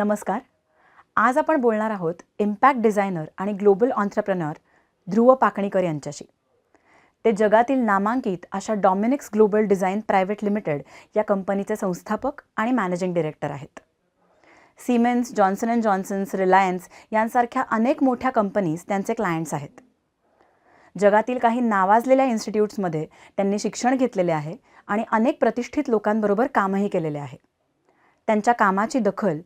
नमस्कार. आज आपण बोलणार आहोत इम्पॅक्ट डिझायनर आणि ग्लोबल ऑन्ट्रप्रनर ध्रुव पाकणीकर यांच्याशी. ते जगातील नामांकित अशा Dominix global design private limited या कंपनीचे संस्थापक आणि मॅनेजिंग डिरेक्टर आहेत. Siemens Johnson and Johnsons Reliance यांसारख्या अनेक मोठ्या कंपनीज त्यांचे क्लायंट्स आहेत. जगातील काही नावाजलेल्या इन्स्टिट्यूट्समध्ये त्यांनी शिक्षण घेतलेले आहे आणि अनेक प्रतिष्ठित लोकांबरोबर कामही केलेले आहे. त्यांच्या कामाची दखल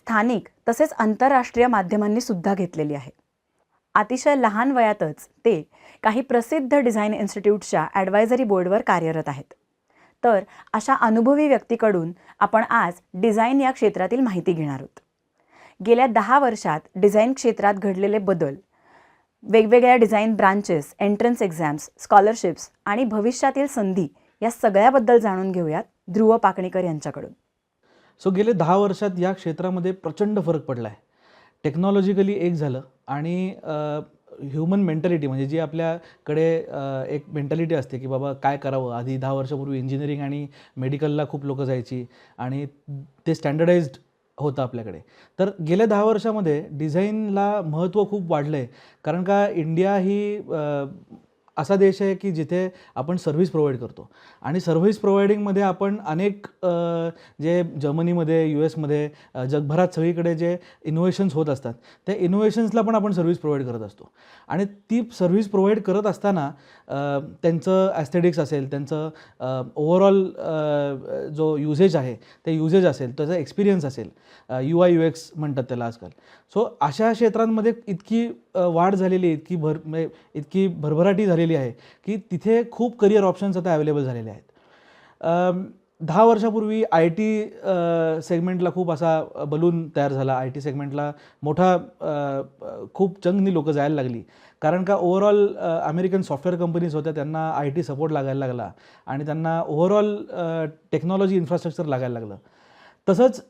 स्थानिक तसेच आंतरराष्ट्रीय माध्यमांनी सुद्धा घेतलेली आहे. अतिशय लहान वयातच ते काही प्रसिद्ध डिझाईन इन्स्टिट्यूटच्या ॲडवायझरी बोर्डवर कार्यरत आहेत. तर अशा अनुभवी व्यक्तीकडून आपण आज डिझाईन या क्षेत्रातील माहिती घेणार आहोत. गेल्या दहा वर्षात डिझाईन क्षेत्रात घडलेले बदल वेगवेगळ्या design branches entrance exams scholarships आणि भविष्यातील संधी या सगळ्याबद्दल जाणून घेऊयात ध्रुव पाकणीकर यांच्याकडून. सो गेले दहा वर्षात या क्षेत्रामध्ये प्रचंड फरक पडला आहे टेक्नॉलॉजिकली एक झालं आणि ह्युमन मेंटॅलिटी म्हणजे जी आपल्याकडे एक मेंटॅलिटी असते की बाबा काय करावं? आधी दहा वर्षापूर्वी इंजिनिअरिंग आणि मेडिकलला खूप लोकं जायची आणि ते स्टँडर्डाइज्ड होतं आपल्याकडे. तर गेल्या दहा वर्षामध्ये डिझाईनला महत्त्व खूप वाढलं आहे कारण का इंडिया ही असा देश आहे की जिथे आपण सर्व्हिस प्रोव्हाइड करतो. आणि सर्व्हिस प्रोव्हाइडिंगमध्ये आपण अनेक जे जर्मनीमध्ये यू एसमध्ये जगभरात सगळीकडे जे इनोव्हेशन्स होत असतात त्या इनोव्हेशन्सला पण आपण सर्व्हिस प्रोव्हाइड करत असतो. आणि ती सर्व्हिस प्रोव्हाइड करत असताना त्यांचं ॲस्थेटिक्स असेल त्यांचं ओव्हरऑल जो युजेज आहे ते युजेज असेल त्याचा एक्सपिरियन्स असेल यू आय यू एक्स म्हणतात त्याला आजकाल. सो अशा क्षेत्रांमध्ये इतकी वाढ झालेली आहे इतकी भर म्हणजे इतकी भरभराटी झालेली आहे की तिथे खूप करिअर ऑप्शन्स आता अवेलेबल झालेले आहेत. दहा वर्षापूर्वी आय टी सेगमेंटला खूप असा बलून तयार झाला. आय टी सेगमेंटला मोठा खूप चंगनी लोकं जायला लागली. कारण का ओव्हरऑल अमेरिकन सॉफ्टवेअर कंपनीज होत्या त्यांना आय टी सपोर्ट लागायला लागला. आणि त्यांना ओव्हरऑल टेक्नॉलॉजी इन्फ्रास्ट्रक्चर लागायला लागलं. तसंच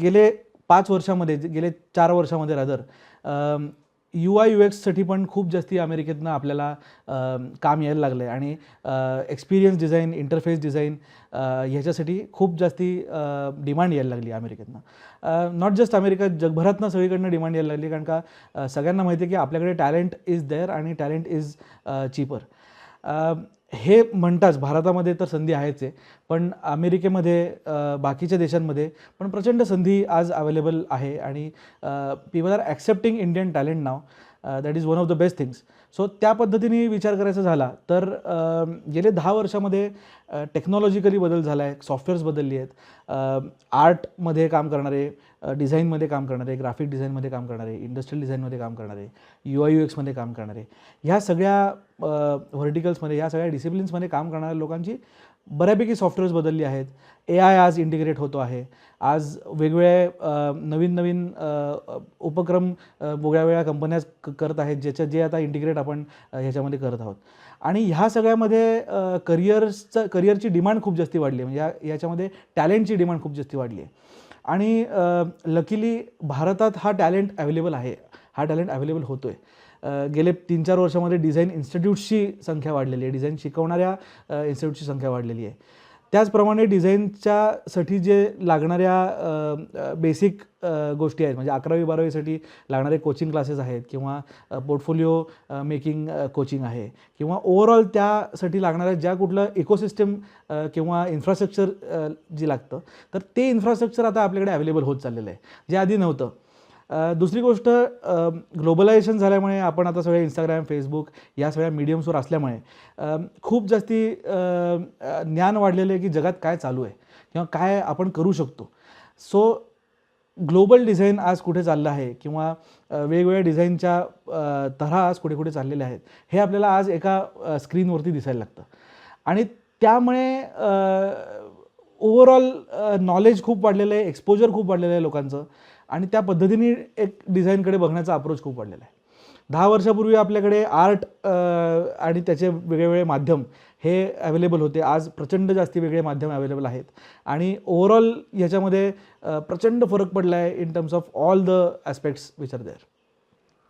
गेले पाच वर्षामध्ये गेले चार वर्षामध्ये रादर यू आय यू एक्ससाठी पण खूप जास्ती अमेरिकेतनं आपल्याला काम यायला लागलं आहे आणि एक्सपिरियन्स डिझाईन इंटरफेस डिझाईन ह्याच्यासाठी खूप जास्ती डिमांड यायला लागली अमेरिकेतनं. नॉट जस्ट अमेरिका जगभरातनं सगळीकडनं डिमांड यायला लागली कारण का सगळ्यांना माहिती आहे की आपल्याकडे टॅलेंट इज देअर आणि टॅलेंट इज चीपर हे म्हणताच भारतामध्ये तर संधी आहेच आहे पण अमेरिकेमध्ये बाकीच्या देशांमध्ये पण प्रचंड संधी आज अवेलेबल आहे. आणि people are accepting Indian talent now that is one of the best things so त्या पद्धतीने विचार करायचा झाला तर गेले दहा वर्षामध्ये टेक्नॉलॉजिकली बदल झाला आहे सॉफ्टवेअर्स बदलली आहेत आर्टमध्ये काम करणारे डिझाईनमध्ये काम करणारे ग्राफिक डिझाईनमध्ये काम करणारे इंडस्ट्रियल डिझाईनमध्ये काम करणारे यू आय यू एक्समध्ये काम करणारे ह्या सगळ्या व्हर्टिकल्समध्ये ह्या सगळ्या डिसिप्लिन्समध्ये काम करणाऱ्या लोकांची बऱ्यापैकी सॉफ्टवेअर्स बदलली आहेत. ए आय आज इंटिग्रेट होतो आहे. आज वेगवेगळे नवीन नवीन उपक्रम वेगळ्या वेगळ्या कंपन्या क करत आहेत ज्याच्या जे आता इंटिग्रेट आपण ह्याच्यामध्ये करत आहोत. आणि ह्या सगळ्यामध्ये करिअर्सचं करिअरची डिमांड खूप जास्ती वाढली आहे. म्हणजे या याच्यामध्ये टॅलेंटची डिमांड खूप जास्ती वाढली आहे. आणि लकीली भारतात हा टॅलेंट अवेलेबल आहे. हा टॅलेंट अवेलेबल होतो आहे गेले तीन चार वर्षामध्ये डिझाईन इन्स्टिट्यूटची संख्या वाढलेली आहे. डिझाईन शिकवणाऱ्या इन्स्टिट्यूटची संख्या वाढलेली आहे. त्याचप्रमाणे डिझाईनच्यासाठी जे लागणाऱ्या बेसिक गोष्टी आहेत म्हणजे अकरावी बारावीसाठी लागणारे कोचिंग क्लासेस आहेत किंवा पोर्टफोलिओ मेकिंग कोचिंग आहे किंवा ओव्हरऑल त्यासाठी लागणाऱ्या ज्या कुठलं इकोसिस्टम किंवा इन्फ्रास्ट्रक्चर जी लागतं तर ते इन्फ्रास्ट्रक्चर आता आपल्याकडे अवेलेबल होत चाललेलं आहे. जे आधी नव्हतं दुसरी गोष्ट ग्लोबलायझेशन झाल्यामुळे आपण आता सगळे इंस्टाग्राम फेसबुक या सगळ्या मीडियम्सवर असल्यामुळे खूप जास्ती ज्ञान वाढलेलं आहे की जगात काय चालू आहे किंवा काय आपण करू शकतो. सो ग्लोबल डिझाईन आज कुठे चाललं आहे किंवा वेगवेगळ्या डिझाईनच्या तऱ्हा आज कुठे कुठे चाललेल्या आहेत हे आपल्याला आज एका स्क्रीनवरती दिसायला लागतं. आणि त्यामुळे ओव्हरऑल नॉलेज खूप वाढलेलं आहे एक्सपोजर खूप वाढलेलं आहे लोकांचं. आणि त्या पद्धतीने एक डिझाईनकडे बघण्याचा अप्रोच खूप वाढलेला आहे. दहा वर्षापूर्वी आपल्याकडे आर्ट आणि त्याचे वेगवेगळे माध्यम हे अवेलेबल होते. आज प्रचंड जास्ती वेगळे माध्यम अवेलेबल आहेत. आणि ओव्हरऑल याच्यामध्ये प्रचंड फरक पडला आहे in terms of all the aspects which are there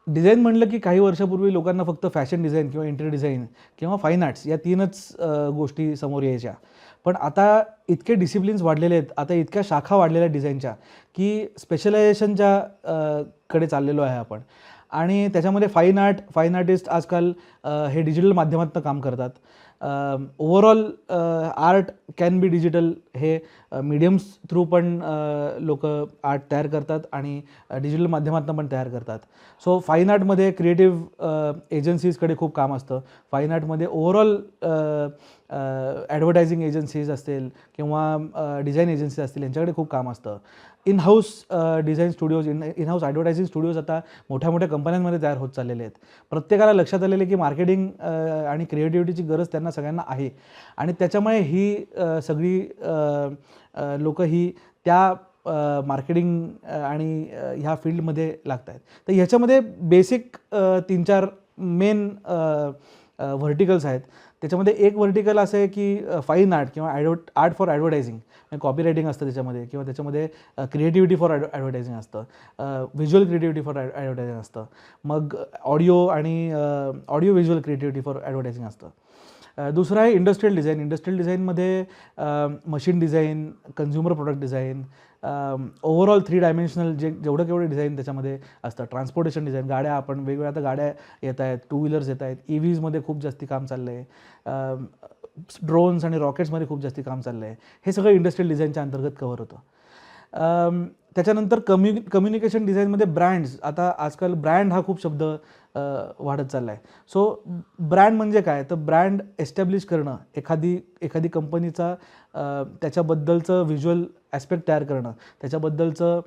design म्हणलं की काही वर्षापूर्वी लोकांना फक्त फॅशन डिझाईन किंवा इंटर डिझाईन किंवा फाईन आर्ट्स या तीनच गोष्टी समोर यायच्या. पण आता इतके डिसिप्लिन्स वाढलेले आहेत आता इतक्या शाखा वाढलेल्या आहेत डिझाईनच्या की स्पेशलायझेशनच्या कडे चाललेलो आहे आपण. आणि त्याच्यामध्ये फाईन आर्ट फाईन आर्टिस्ट आजकाल हे डिजिटल माध्यमातून काम करतात. Overall art can be digital हे मीडियम्स थ्रू पण लोक आर्ट तयार करतात आणि डिजिटल माध्यमातून पण तयार करतात. सो फाईन आर्टमध्ये क्रिएटिव्ह एजन्सीजकडे खूप काम असतं. फाईन आर्टमध्ये ओव्हरऑल ॲडव्हर्टायझिंग एजन्सीज असतील किंवा डिझाईन एजन्सीज असतील यांच्याकडे खूप काम असतं. In house design studios in in house advertising studios आता मोठ्या मोठ्या कंपन्यांमध्ये तयार होत चाललेले आहेत. प्रत्येकाला लक्षात आलेलं की मार्केटिंग आणि क्रिएटिव्हिटीची गरज त्यांना सगळ्यांना आहे. आणि त्याच्यामुळे ही सगळी लोक ही त्या मार्केटिंग आणि ह्या फील्डमध्ये लागत आहेत तर ह्याच्यामध्ये बेसिक तीन चार मेन व्हर्टिकल्स आहेत. त्याच्यामध्ये एक व्हर्टिकल असं आहे की फाईन आर्ट किंवा ॲडव art for advertising copy writing असतं त्याच्यामध्ये किंवा त्याच्यामध्ये क्रिएटिव्हिटी फॉर ॲड ॲडव्हर्टायझिंग असतं. व्हिज्युअल क्रिएटिव्हिटी फॉर ॲडव्हर्टायझिंग असतं. मग ऑडिओ आणि audio visual creativity for advertising असतं. दुसरं आहे इंडस्ट्रियल डिझाईन इंडस्ट्रियल डिझाईनमध्ये machine design consumer product design overall three dimensional जे जेवढं केवढं डिझाईन त्याच्यामध्ये असतं. ट्रान्सपोर्टेशन डिझाईन गाड्या आपण वेगवेगळ्या आता गाड्या येत आहेत टू व्हीलर्स येत आहेत e ई व्हीजमध्ये खूप जास्ती काम चाललं आहे ड्रोन्स आणि रॉकेट्समध्ये खूप जास्ती काम चाललं आहे हे सगळं इंडस्ट्रियल डिझाईनच्या अंतर्गत कव्हर होतं. त्याच्यानंतर कम्यु कम्युनिकेशन डिझाईनमध्ये ब्रँड्स आता आजकाल ब्रँड हा खूप शब्द वाढत चालला आहे सो ब्रँड म्हणजे काय? तर ब्रँड एस्टॅब्लिश करणं. एखादी एखादी कंपनीचा त्याच्याबद्दलचं व्हिज्युअल ॲस्पेक्ट तयार करणं त्याच्याबद्दलचं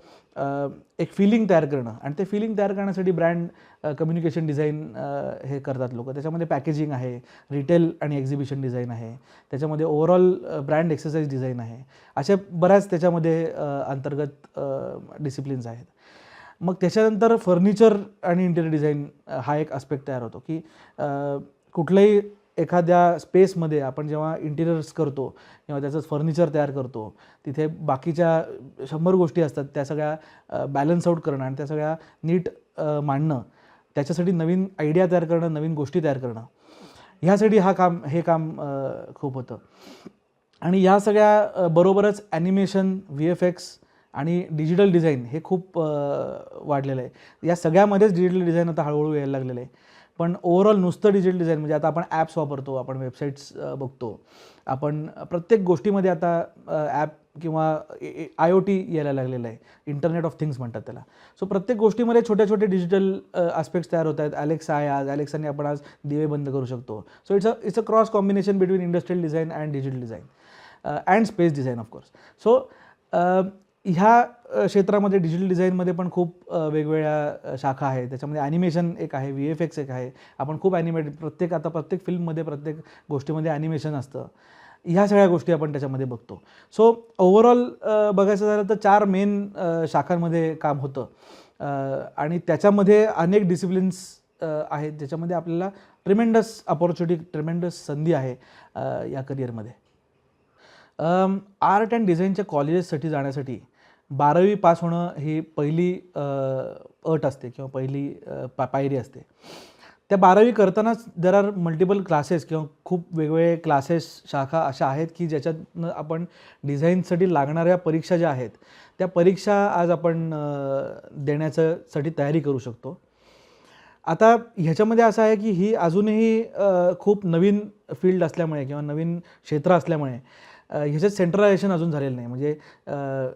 एक फिलिंग तयार करणं आणि ते फिलिंग तयार करण्यासाठी ब्रँड कम्युनिकेशन डिझाईन हे करतात लोक. त्याच्यामध्ये पॅकेजिंग आहे रिटेल आणि एक्झिबिशन डिझाईन आहे. त्याच्यामध्ये ओव्हरऑल ब्रँड एक्सरसाइज डिझाईन आहे. अशा बऱ्याच त्याच्यामध्ये अंतर्गत डिसिप्लिन्स आहेत. मग त्याच्यानंतर फर्निचर आणि इंटेरियर डिझाईन हा एक आस्पेक्ट तयार होतो की कुठलंही एखाद्या स्पेसमध्ये आपण जेव्हा इंटिरियर्स करतो किंवा त्याचं फर्निचर तयार करतो तिथे बाकीच्या शंभर गोष्टी असतात त्या सगळ्या बॅलन्स आउट करणं आणि त्या सगळ्या नीट मांडणं त्याच्यासाठी नवीन आयडिया तयार करणं नवीन गोष्टी तयार करणं ह्यासाठी हा काम हे काम खूप होतं. आणि या सगळ्या बरोबरच ॲनिमेशन व्ही एफ एक्स आणि डिजिटल डिझाईन हे खूप वाढलेलं आहे. या सगळ्यामध्येच डिजिटल डिझाईन आता हळूहळू यायला लागलेलं आहे. पण ओव्हरऑल नुसतं डिजिटल डिझाईन म्हणजे आता आपण ॲप्स वापरतो आपण वेबसाईट्स बघतो. आपण प्रत्येक गोष्टीमध्ये आता ॲप किंवा आय ओ टी यायला लागलेलं आहे. इंटरनेट ऑफ थिंग्स म्हणतात त्याला. सो प्रत्येक गोष्टीमध्ये छोटे छोटे डिजिटल आस्पेक्ट्स तयार होत आहेत. अलेक्सा आहे आज. अलेक्साने आपण आज दिवे बंद करू शकतो. So it's a it's a cross combination between industrial design and digital design and space design of course so ह्या क्षेत्रामध्ये डिजिटल डिझाईनमध्ये पण खूप वेगवेगळ्या शाखा आहेत. त्याच्यामध्ये ॲनिमेशन एक आहे व्ही एफ एक्स एक आहे. आपण खूप ॲनिमेटेड प्रत्येक आता प्रत्येक फिल्ममध्ये प्रत्येक गोष्टीमध्ये ॲनिमेशन असतं. ह्या सगळ्या गोष्टी आपण त्याच्यामध्ये बघतो. सो ओव्हरऑल बघायचं झालं तर चार मेन शाखांमध्ये काम होतं. आणि त्याच्यामध्ये अनेक डिसिप्लिन्स आहेत. ज्याच्यामध्ये आपल्याला ट्रिमेंडस अपॉर्च्युनिटी ट्रिमेंडस संधी आहे या करिअरमध्ये आर्ट अँड डिझाईनच्या कॉलेजेससाठी जाण्यासाठी बारावी पास होणं ही पहिली अट असते किंवा पहिली पा पायरी असते. त्या बारावी करतानाच देर आर मल्टिपल क्लासेस किंवा खूप वेगवेगळे क्लासेस शाखा अशा आहेत की ज्याच्यातनं आपण डिझाईनसाठी लागणाऱ्या परीक्षा ज्या आहेत त्या परीक्षा आज आपण अ, देण्याचं साठी तयारी करू शकतो. आता ह्याच्यामध्ये असं आहे की ही अजूनही खूप नवीन फील्ड असल्यामुळे किंवा नवीन क्षेत्र असल्यामुळे ह्याच्यात सेंट्रलायझेशन अजून झालेलं नाही. म्हणजे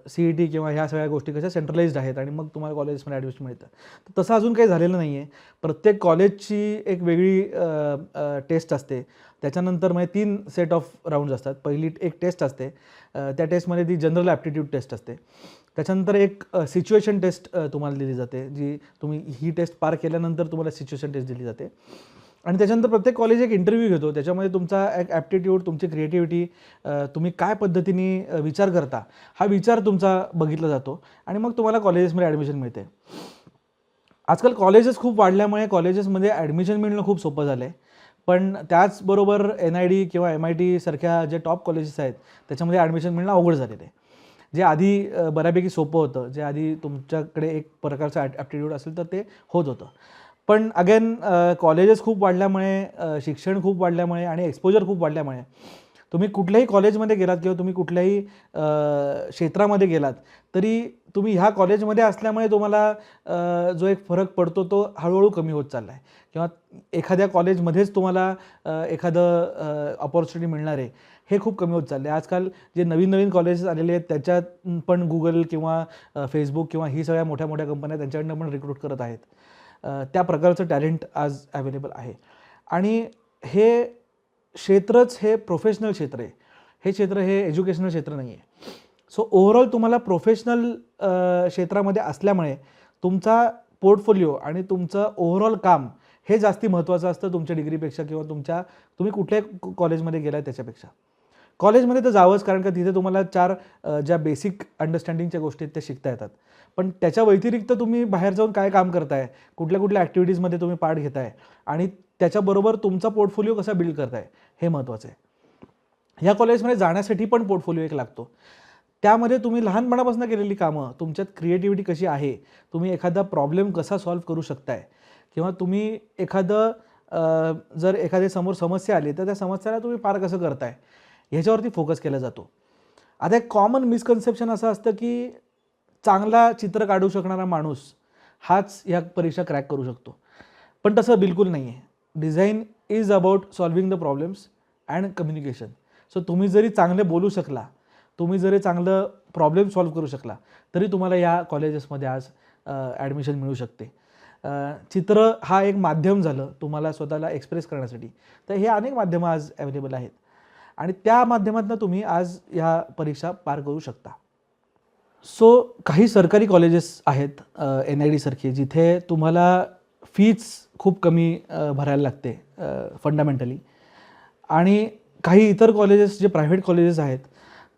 सी ई टी किंवा ह्या सगळ्या गोष्टी कशा सेंट्रलाइज्ड आहेत आणि मग तुम्हाला कॉलेजेसमध्ये ॲडमिशन मिळतं. तर तसं अजून काही झालेलं नाही आहे प्रत्येक कॉलेजची एक वेगळी टेस्ट असते. त्याच्यानंतर म्हणजे तीन सेट ऑफ राऊंड्स असतात. पहिली एक टेस्ट असते. त्या टेस्टमध्ये ती जनरल ॲप्टिट्यूड टेस्ट असते. त्याच्यानंतर एक सिच्युएशन टेस्ट तुम्हाला दिली जाते. जी तुम्ही ही टेस्ट पार केल्यानंतर तुम्हाला सिच्युएशन टेस्ट दिली जाते. आणि त्याच्यानंतर प्रत्येक कॉलेज एक इंटरव्ह्यू घेतो. त्याच्यामध्ये तुमचा एक ॲप्टिट्यूड तुमची क्रिएटिव्हिटी तुम्ही काय पद्धतीने विचार करता हा विचार तुमचा बघितला जातो. आणि मग तुम्हाला कॉलेजेसमध्ये ॲडमिशन मिळते. आजकाल कॉलेजेस खूप वाढल्यामुळे कॉलेजेसमध्ये ॲडमिशन मिळणं खूप सोपं झालं आहे पण त्याचबरोबर एन आय डी किंवा एम आय टी सारख्या जे टॉप कॉलेजेस आहेत त्याच्यामध्ये ॲडमिशन मिळणं अवघड झालेलं आहे. जे आधी बऱ्यापैकी सोपं होतं. जे आधी तुमच्याकडे एक प्रकारचं ॲट ॲप्टिट्यूड असेल तर ते होत होतं. पण अगेन कॉलेजेस खूप वाढल्यामुळे शिक्षण खूप वाढल्यामुळे आणि एक्सपोजर खूप वाढल्यामुळे तुम्ही कुठल्याही कॉलेजमध्ये गेलात किंवा तुम्ही कुठल्याही क्षेत्रामध्ये गेलात तरी तुम्ही ह्या कॉलेजमध्ये असल्यामुळे तुम्हाला जो एक फरक पडतो तो हळूहळू कमी होत चालला आहे किंवा एखाद्या कॉलेजमध्येच तुम्हाला एखादं ऑपॉर्च्युनिटी मिळणार आहे हे खूप कमी होत चालले आजकाल जे नवीन नवीन कॉलेजेस आलेले आहेत त्याच्यात पण गुगल किंवा फेसबुक किंवा ही सगळ्या मोठ्या मोठ्या कंपन्या त्यांच्याकडनं पण रिक्रूट करत आहेत. त्या प्रकारचं टॅलेंट आज अवेलेबल आहे. आणि हे क्षेत्रच हे प्रोफेशनल क्षेत्र आहे. हे क्षेत्र हे एज्युकेशनल क्षेत्र नाही आहे सो ओव्हरऑल तुम्हाला प्रोफेशनल क्षेत्रामध्ये असल्यामुळे तुमचा पोर्टफोलिओ आणि तुमचं ओव्हरऑल काम हे जास्ती महत्त्वाचं असतं तुमच्या डिग्रीपेक्षा किंवा तुमच्या तुम्ही कुठल्या कॉलेजमध्ये गेलाय त्याच्यापेक्षा. कॉलेजमध्ये तर जावंच कारण का तिथे तुम्हाला चार ज्या बेसिक अंडरस्टँडिंगच्या गोष्टी आहेत त्या शिकता येतात. पण त्याच्या व्यतिरिक्त तुम्ही बाहेर जाऊन काय काम करताय? कुठल्या कुठल्या ॲक्टिव्हिटीजमध्ये तुम्ही पार्ट घेताय? आणि त्याच्याबरोबर तुमचा पोर्टफोलिओ कसा बिल्ड करताय? हे महत्त्वाचं आहे. ह्या कॉलेजमध्ये जाण्यासाठी पण पोर्टफोलिओ एक लागतो. त्यामध्ये तुम्ही लहानपणापासून केलेली कामं तुमच्यात क्रिएटिव्हिटी कशी आहे? तुम्ही एखादा प्रॉब्लेम कसा सॉल्व्ह करू शकताय? किंवा तुम्ही एखादं जर एखाद्या समोर समस्या आली तर त्या समस्याला तुम्ही पार कसं करताय? ह्याच्यावरती फोकस केला जातो. आता एक कॉमन मिसकन्सेप्शन असं असतं की चांगला चित्र काढू शकणारा माणूस हाच ह्या परीक्षा क्रॅक करू शकतो. पण तसं बिलकुल नाही आहे design is about solving the problems and communication so तुम्ही जरी चांगले बोलू शकला तुम्ही जरी चांगलं प्रॉब्लेम सॉल्व्ह करू शकला तरी तुम्हाला या कॉलेजेसमध्ये आज ॲडमिशन मिळू शकते. चित्र हा एक माध्यम झालं तुम्हाला स्वतःला एक्सप्रेस करण्यासाठी. तर हे अनेक माध्यमं आज अवेलेबल आहेत. आणि त्या माध्यमातून तुम्ही आज ह्या परीक्षा पार करू शकता. सो काही सरकारी कॉलेजेस आहेत एन आय डीसारखे जिथे तुम्हाला फीज खूप कमी भरायला लागते फंडामेंटली आणि काही इतर कॉलेजेस जे प्रायव्हेट कॉलेजेस आहेत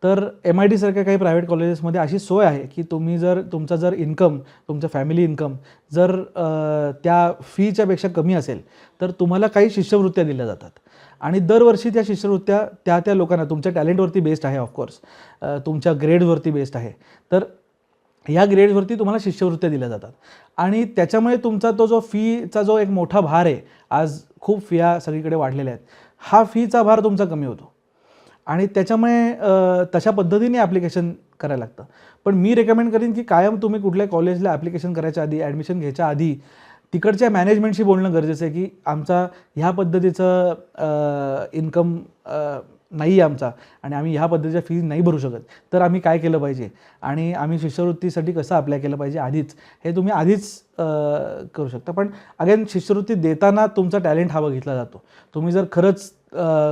तर एम आय डीसारख्या काही प्रायव्हेट कॉलेजेसमध्ये अशी सोय आहे की तुम्ही जर तुमचा जर इन्कम तुमचं फॅमिली इन्कम जर त्या फीच्यापेक्षा कमी असेल तर तुम्हाला काही शिष्यवृत्त्या दिल्या जातात. आणि दरवर्षी त्या शिष्यवृत्त्या त्या त्या लोकांना तुमच्या टॅलेंटवरती बेस्ड आहे ऑफकोर्स तुमच्या ग्रेडवरती बेस्ड आहे. तर या ग्रेडवरती तुम्हाला शिष्यवृत्त्या दिल्या जातात. आणि त्याच्यामुळे तुमचा तो जो फीचा जो एक मोठा भार आहे आज खूप फिया सगळीकडे वाढलेल्या आहेत. हा फीचा भार तुमचा कमी होतो. आणि त्याच्यामुळे तशा पद्धतीने ॲप्लिकेशन करायला लागतं. पण मी रेकमेंड करीन की कायम तुम्ही कुठल्या कॉलेजला ॲप्लिकेशन करायच्या आधी ॲडमिशन घ्यायच्या आधी तिकडच्या मॅनेजमेंटशी बोलणं गरजेचं आहे की आमचा ह्या पद्धतीचं इन्कम नाही आहे आमचा आणि आम्ही ह्या पद्धतीच्या फीज नाही भरू शकत. तर आम्ही काय केलं पाहिजे? आणि आम्ही शिष्यवृत्तीसाठी कसं अप्लाय केलं पाहिजे आधीच? हे तुम्ही आधीच करू शकता. पण अगेन शिष्यवृत्ती देताना तुमचा टॅलेंट हा बघितला जातो. तुम्ही जर खरंच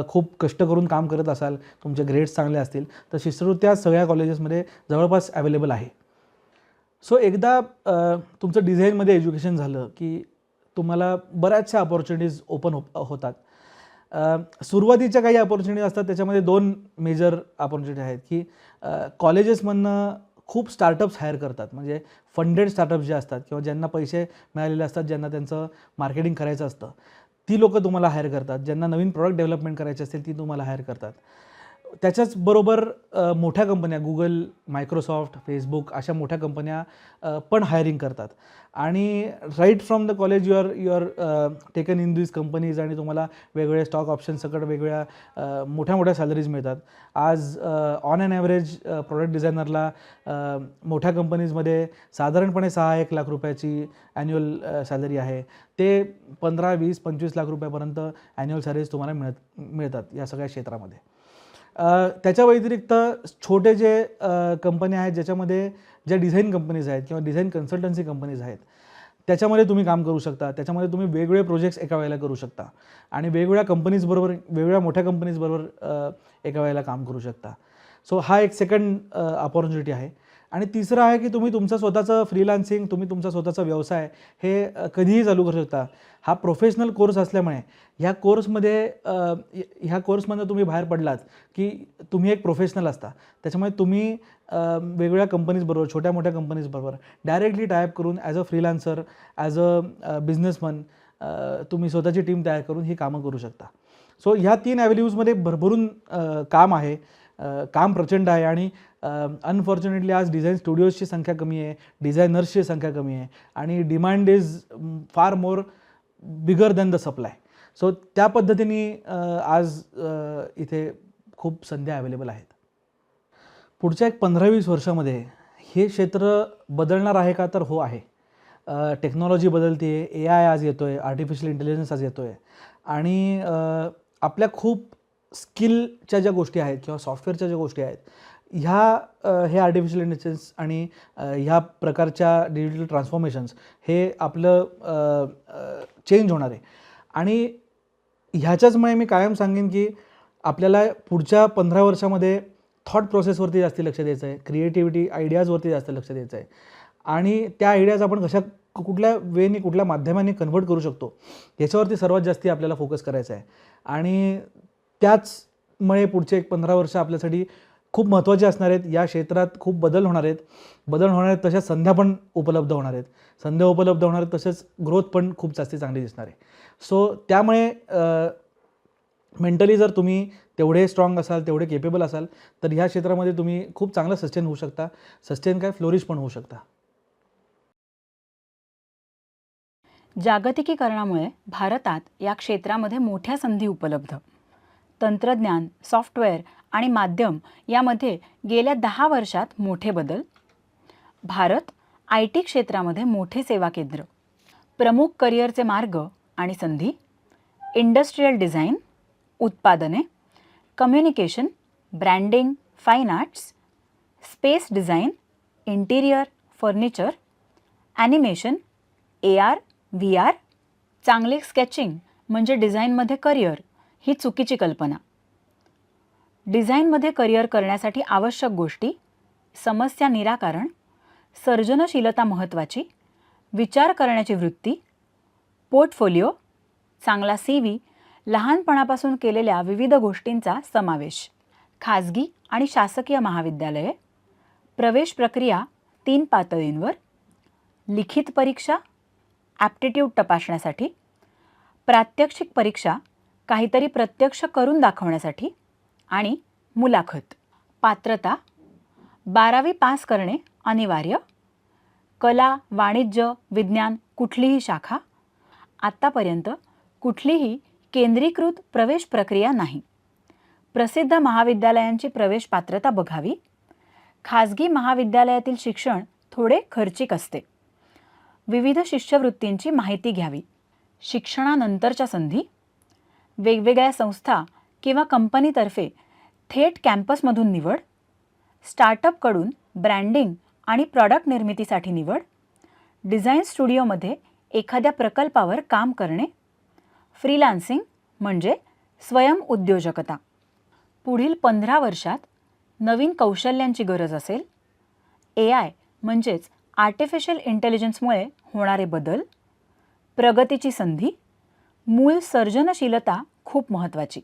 खूप कष्ट करून काम करत असाल तुमचे ग्रेड्स चांगले असतील तर शिष्यवृत्त्या सगळ्या कॉलेजेसमध्ये जवळपास अवेलेबल आहे. सो एकदा तुमचं डिझाईनमध्ये एज्युकेशन झालं की तुम्हाला बऱ्याचशा अपॉर्च्युनिटीज ओपन हो होतात. सुरुवातीच्या काही अपॉर्च्युनिटी असतात त्याच्यामध्ये दोन मेजर अपॉर्च्युनिटी आहेत की कॉलेजेसमधनं खूप स्टार्टअप्स हायर करतात. म्हणजे फंडेड स्टार्टअप्स जे असतात किंवा ज्यांना पैसे मिळालेले असतात ज्यांना त्यांचं मार्केटिंग करायचं असतं ती लोकं तुम्हाला हायर करतात. ज्यांना नवीन प्रॉडक्ट डेव्हलपमेंट करायची असेल ती तुम्हाला हायर करतात. त्याच्याच बरोबर मोठ्या कंपन्या गुगल मायक्रोसॉफ्ट फेसबुक अशा मोठ्या कंपन्या पण हायरिंग करतात. आणि right from the college you are you are taken in this companies आणि तुम्हाला वेगवेगळे स्टॉक ऑप्शन सकट वेगवेगळ्या मोठ्या मोठ्या सॅलरीज मिळतात. आज ऑन अँड ॲव्हरेज प्रोडक्ट डिझायनरला मोठ्या कंपनीजमध्ये साधारणपणे सहा एक लाख रुपयाची ॲन्युअल सॅलरी आहे. ते पंधरा वीस पंचवीस लाख रुपयापर्यंत ॲन्युअल सॅलरीज तुम्हाला मिळत मिळतात या सगळ्या क्षेत्रामध्ये. त्याच्या व्यतिरिक्त छोटे जे कंपन्या आहेत ज्याच्यामध्ये ज्या डिझाईन कंपनीज आहेत किंवा डिझाईन कन्सल्टन्सी कंपनीज आहेत त्याच्यामध्ये तुम्ही काम करू शकता. त्याच्यामध्ये तुम्ही वेगवेगळे प्रोजेक्ट्स एका वेळेला करू शकता. आणि वेगवेगळ्या कंपनीजबरोबर वेगवेगळ्या मोठ्या कंपनीजबरोबर एका वेळेला काम करू शकता. सो हा एक सेकंड अपॉर्च्युनिटी uh, आहे. आणि तिसरं आहे की तुम्ही तुमचं स्वतःचं फ्रीलान्सिंग तुम्ही तुमचा स्वतःचा व्यवसाय हे uh, कधीही चालू करू शकता. हा प्रोफेशनल कोर्स असल्यामुळे ह्या कोर्समध्ये uh, ह्या कोर्समधनं तुम्ही बाहेर पडलात की तुम्ही एक प्रोफेशनल असता. त्याच्यामुळे तुम्ही वेगवेगळ्या कंपनीजबरोबर छोट्या मोठ्या कंपनीजबरोबर डायरेक्टली टायअप करून as a freelancer as a businessman तुम्ही स्वतःची टीम तयार करून ही कामं करू शकता. सो ह्या तीन ॲव्हेन्यूजमध्ये भरभरून काम आहे. काम प्रचंड आहे आणि अनफॉर्च्युनेटली आज डिझाईन स्टुडिओजची संख्या कमी आहे डिझायनर्सची संख्या कमी आहे आणि demand is far more bigger than the supply so त्या पद्धतीने आज इथे खूप संध्या अवेलेबल आहेत. पुढच्या एक पंधरा वीस वर्षामध्ये हे क्षेत्र बदलणार आहे का तर हो आहे. टेक्नॉलॉजी बदलते आहे ए आय आज येतो आहे आर्टिफिशियल इंटेलिजन्स आज येतो आहे आणि आपल्या खूप स्किलच्या ज्या गोष्टी आहेत किंवा सॉफ्टवेअरच्या ज्या गोष्टी आहेत ह्या हे आर्टिफिशियल इंटेलिजन्स आणि ह्या प्रकारच्या डिजिटल ट्रान्सफॉर्मेशन्स हे आपलं चेंज होणार आहे. आणि ह्याच्याचमुळे मी कायम सांगेन की आपल्याला पुढच्या पंधरा वर्षामध्ये थॉट प्रोसेसवरती जास्त लक्ष द्यायचं आहे क्रिएटिव्हिटी आयडियाजवरती जास्त लक्ष द्यायचं आहे. आणि त्या आयडियाज आपण कशा कुठल्या वेनी कुठल्या माध्यमाने कन्व्हर्ट करू शकतो याच्यावरती सर्वात जास्ती आपल्याला फोकस करायचा आहे. आणि त्याचमुळे पुढचे एक पंधरा वर्ष आपल्यासाठी खूप महत्त्वाचे असणार आहेत. या क्षेत्रात खूप बदल होणार आहेत. बदल होणार आहेत तशा संध्या पण उपलब्ध होणार आहेत. संध्या उपलब्ध होणार आहेत तसेच ग्रोथ पण खूप जास्ती चांगली दिसणार आहे. सो त्यामुळे मेंटली जर तुम्ही तेवढे स्ट्रॉंग असाल तेवढे केपेबल असाल तर ह्या क्षेत्रामध्ये तुम्ही खूप चांगलं सस्टेन होऊ शकता. सस्टेन काय? फ्लोरिश पण होऊ शकता. जागतिकीकरणामुळे भारतात या क्षेत्रामध्ये मोठ्या संधी उपलब्ध. तंत्रज्ञान सॉफ्टवेअर आणि माध्यम यामध्ये गेल्या दहा वर्षात मोठे बदल. भारत आय टी क्षेत्रामध्ये मोठे सेवा केंद्र. प्रमुख करिअरचे मार्ग आणि संधी. इंडस्ट्रीयल डिझाईन उत्पादने communication branding fine arts space design interior furniture animation A R V R चांगले स्केचिंग म्हणजे डिझाईनमध्ये करिअर. ही चुकीची कल्पना. डिझाईनमध्ये करिअर करण्यासाठी आवश्यक गोष्टी समस्या निराकरण सर्जनशीलता महत्त्वाची विचार करण्याची वृत्ती पोर्टफोलिओ चांगला सी व्ही लहानपणापासून केलेल्या विविध गोष्टींचा समावेश खाजगी आणि शासकीय महाविद्यालये प्रवेश प्रक्रिया तीन पातळींवर लिखित परीक्षा ॲप्टिट्यूड तपासण्यासाठी प्रात्यक्षिक परीक्षा काहीतरी प्रत्यक्ष करून दाखवण्यासाठी आणि मुलाखत. पात्रता बारावी पास करणे अनिवार्य. कला वाणिज्य विज्ञान कुठलीही शाखा आत्तापर्यंत कुठलीही केंद्रीकृत प्रवेश प्रक्रिया नाही. प्रसिद्ध महाविद्यालयांची प्रवेश पात्रता बघावी. खाजगी महाविद्यालयातील शिक्षण थोडे खर्चिक असते. विविध शिष्यवृत्तींची माहिती घ्यावी. शिक्षणानंतरच्या संधी वेगवेगळ्या संस्था किंवा कंपनीतर्फे थेट कॅम्पसमधून निवड स्टार्टअपकडून ब्रँडिंग आणि प्रॉडक्ट निर्मितीसाठी निवड डिझाईन स्टुडिओमध्ये एखाद्या प्रकल्पावर काम करणे फ्रीलान्सिंग म्हणजे स्वयंउद्योजकता पुढील पंधरा वर्षात नवीन कौशल्यांची गरज असेल. ए आय म्हणजेच आर्टिफिशियल इंटेलिजन्समुळे होणारे बदल प्रगतीची संधी मूळ सर्जनशीलता खूप महत्त्वाची.